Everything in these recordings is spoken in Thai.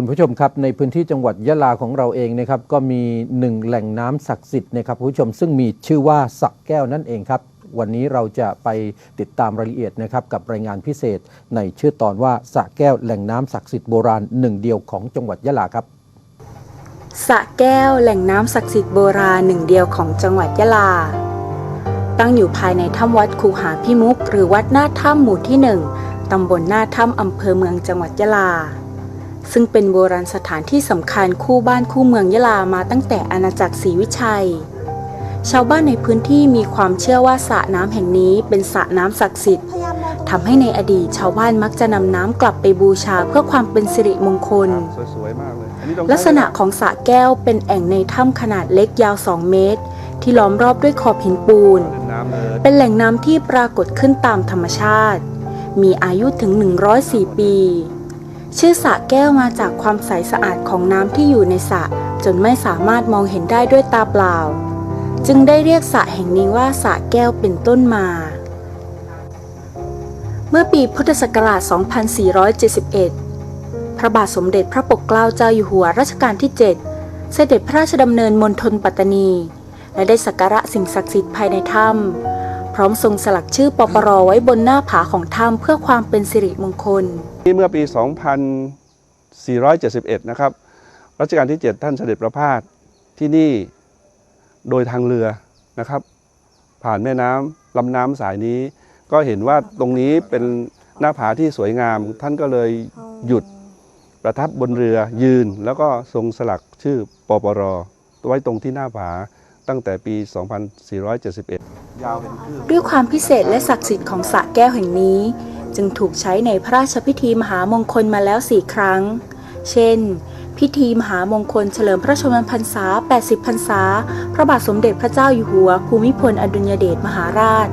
คุณผู้ชมครับในพื้นที่จังหวัดยะลาของเราเองนะครับก็มีหนึ่งแหล่งน้ำศักดิ์สิทธิ์นะครับคุณผู้ชมซึ่งมีชื่อว่าสระแก้วนั่นเองครับ วันนี้เราจะไปติดตามรายละเอียดนะครับกับรายงานพิเศษในชื่อตอนว่าสะแก้วแหล่งน้ำศักดิ์สิทธิ์โบราณหนึ่งเดียวของจังหวัดยะลาครับสะแก้วแหล่งน้ำศักดิ์สิทธิ์โบราณหนึ่งเดียวของจังหวัดยะลา ตั้งอยู่ภายในถ้ำวัดคูหาพิมุก หรือวัดหน้าถ้ำหมู่ที่หนึ่งตำบลหน้าถ้ำอำเภอเมืองจังหวัดยะลา ซึ่งเป็นโบราณสถานที่สำคัญคู่บ้านคู่เมืองยะลามาตั้งแต่อาณาจักรศรีวิชัย ชาวบ้านในพื้นที่มีความเชื่อว่าสระน้ำแห่งนี้เป็นสระน้ำศักดิ์สิทธิ์ทำให้ในอดีตชาวบ้านมักจะนำน้ำกลับไปบูชาเพื่อความเป็นสิริมงคล สวยๆมากเลยอันนี้ต้องลักษณะของสระแก้วเป็นแอ่งในถ้ำขนาดเล็กยาว 2 เมตร ที่ล้อมรอบด้วยขอบหินปูน เป็นน้ำเลยเป็นแหล่งน้ำที่ปรากฏขึ้นตามธรรมชาติ มีอายุถึง 104 ปี ชื่อสระแก้วมาจากความใสสะอาดของน้ำที่อยู่ในสระจนไม่สามารถมองเห็นได้ด้วยตาเปล่า จึงได้เรียกสระแห่งนี้ว่าสระแก้วเป็นต้นมา เมื่อปีพุทธศักราช 2471 พระบาทสมเด็จพระปกเกล้าเจ้าอยู่หัวรัชกาลที่ 7 เสด็จพระราชดำเนินมณฑลปัตตานี และได้สักการะสิ่งศักดิ์สิทธิ์ภายในถ้ำ ร้อมทรงสลักชื่อปปรไว้บนหน้าผาของถ้ำเพื่อความเป็นสิริมงคล นี่เมื่อปี 2471 นะครับ รัชกาลที่ 7 ท่านเสด็จประพาสที่นี่โดยทางเรือนะครับ ผ่านแม่น้ำลำน้ำสายนี้ ก็เห็นว่าตรงนี้เป็นหน้าผาที่สวยงาม ท่านก็เลยหยุดประทับบนเรือยืน แล้วก็ทรงสลักชื่อปปรไว้ตรงที่หน้าผา ตั้งแต่ปี 2471 ยาวเป็นคืบด้วยความพิเศษและศักดิ์สิทธิ์ของสระแก้วแห่งนี้ จึงถูกใช้ในพระราชพิธีมหามงคลมาแล้วสี่ครั้ง เช่น พิธีมหามงคลเฉลิมพระชนมพรรษา 80 พรรษา พระบาทสมเด็จพระเจ้าอยู่หัว ภูมิพลอดุลยเดชมหาราช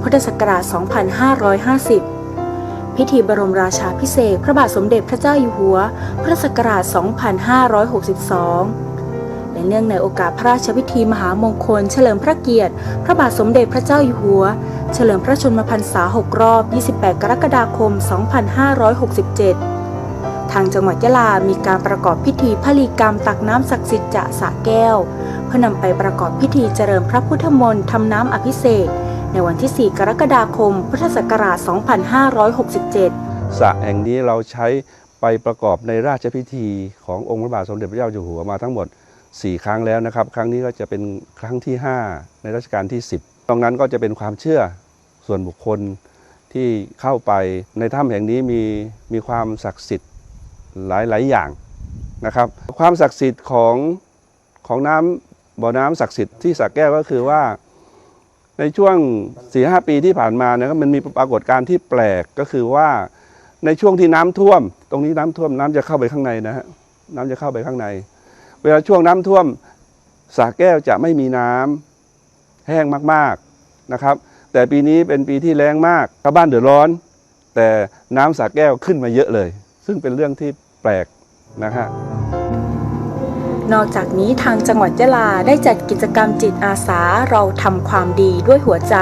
พุทธศักราช 2550พิธีบรมราชาพิเศษพระบาทสมเด็จพระเจ้าอยู่หัวพุทธศักราช 2562 เนื่องในโอกาสพระราชพิธีมหามงคล เฉลิมพระเกียรติ พระบาทสมเด็จพระเจ้าอยู่หัว เฉลิมพระชนมพรรษา 6 รอบ 28 กรกฎาคม 2567 ทางจังหวัดยะลา มีการประกอบพิธีพลีกรรมตักน้ำศักดิ์สิทธิ์จาสระแก้ว เพื่อนำไปประกอบพิธีเจริญพระพุทธมนต์ทำน้ำอภิเษกในวันที่ 4 กรกฎาคม พุทธศักราช 2567 สระแห่งนี้เราใช้ไปประกอบในราชพิธีขององค์พระบาทสมเด็จพระเจ้าอยู่หัวมาทั้งหมด 4 ครั้งแล้วนะครับ ครั้งนี้ก็จะเป็นครั้งที่ 5 ในรัชกาลที่ 10 ตรงนั้นก็จะเป็นความเชื่อส่วนบุคคลที่เข้าไปในถ้ำแห่งนี้มีมีความศักดิ์สิทธิ์หลายหลายอย่างนะครับ ความศักดิ์สิทธิ์ของของน้ำบ่อน้ำศักดิ์สิทธิ์ที่สระแก้วก็คือว่าในช่วง4ีหปีที่ผ่านมานะครับมันมีปรากฏการณ์ที่แปลกก็คือว่าในช่วงที่น้ำท่วม ตรงนี้น้ำท่วมน้ำจะเข้าไปข้างในนะฮะน้ำจะเข้าไปข้างใน เวลาช่วงน้ำท่วมสระแก้วจะไม่มีน้ำแห้งมากๆนะครับ แต่ปีนี้เป็นปีที่แล้งมากชาวบ้านเดือดร้อน แต่น้ำสระแก้วขึ้นมาเยอะเลย ซึ่งเป็นเรื่องที่แปลกนะฮะนอกจากนี้ทางจังหวัดยะลาได้จัดกิจกรรมจิตอาสาเราทำความดีด้วยหัวใจ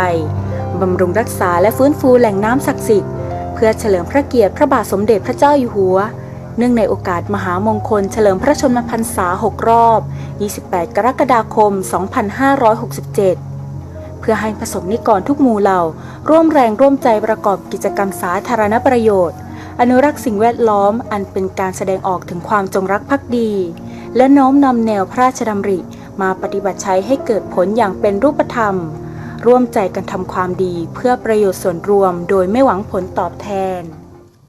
บำรุงรักษาและฟื้นฟูแหล่งน้ำศักดิ์สิทธิ์เพื่อเฉลิมพระเกียรติพระบาทสมเด็จพระเจ้าอยู่หัว เนื่องในโอกาสมหามงคลเฉลิมพระชนมพรรษา 6 รอบ 28 กรกฎาคม 2567 เพื่อให้ประสบนิกรทุกหมู่เหล่า ร่วมแรงร่วมใจประกอบกิจกรรมสาธารณประโยชน์ อนุรักษ์สิ่งแวดล้อมอันเป็นการแสดงออกถึงความจงรักภักดี และน้อมนำแนวพระราชดำริ มาปฏิบัติใช้ให้เกิดผลอย่างเป็นรูปธรรม ร่วมใจกันทำความดีเพื่อประโยชน์ส่วนรวม โดยไม่หวังผลตอบแทน